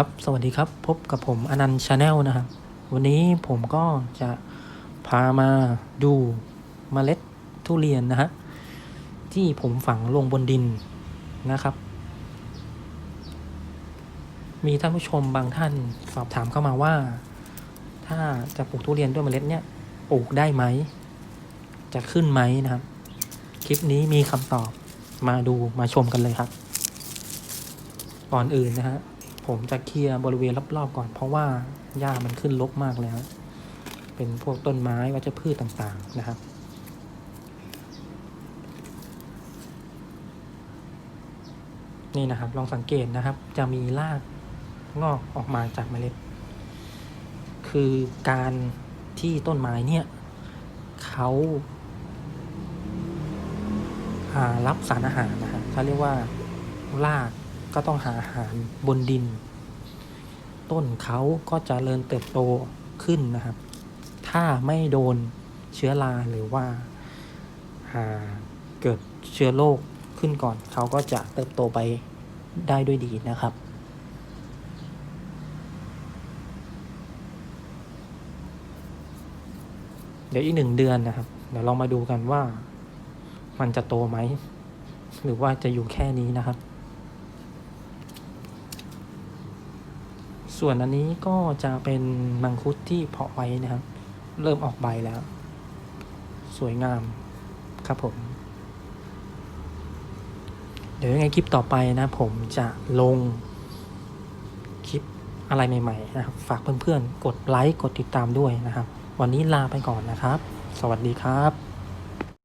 ครับ สวัสดีครับ พบกับผมอนันต์ชาแนลนะครับ วันนี้ผมก็จะพามาดูเมล็ดทุเรียนนะฮะ ที่ผมฝังลงบนดินนะครับ มีท่านผู้ชมบางท่านสอบถามเข้ามาว่า ถ้าจะปลูกทุเรียนด้วยเมล็ดเนี่ยปลูกได้ไหม จะขึ้นไหมนะครับ คลิปนี้มีคำตอบมาดูมาชมกันเลยครับ ก่อนอื่นนะฮะ ผมจะเคลียร์บริเวณรอบๆก่อน เพราะว่าหญ้ามันขึ้นรกมากแล้ว เป็นพวกต้นไม้วัชพืชต่างๆนะครับนี่นะครับลองสังเกตนะครับจะมีรากงอกออกมาจากเมล็ด คือการที่ต้นไม้เนี่ยเขาอ่ารับสารอาหารนะครับเขาเรียกว่าราก ก็ต้องหาอาหารบนดิน ต้นเขาก็จะเริญเติบโตขึ้นนะครับ ถ้าไม่โดนเชื้อราหรือว่าอ่าเกิดเชื้อโรคขึ้นก่อน เขาก็จะเติบโตไปได้ด้วยดีนะครับ เดี๋ยวอีกหนึ่งเดือนนะครับ เดี๋ยวเรามาดูกันว่ามันจะโตไหม หรือว่าจะอยู่แค่นี้นะครับ ส่วนอันนี้ก็จะเป็นมังคุดที่เพาะไว้นะครับ เริ่มออกใบแล้ว สวยงามครับผม เดี๋ยวยังไงคลิปต่อไปนะ ผมจะลงคลิปอะไรใหม่ๆนะครับ ฝากเพื่อนๆ กดไลค์ กดติดตามด้วยนะครับ วันนี้ลาไปก่อนนะครับ สวัสดีครับ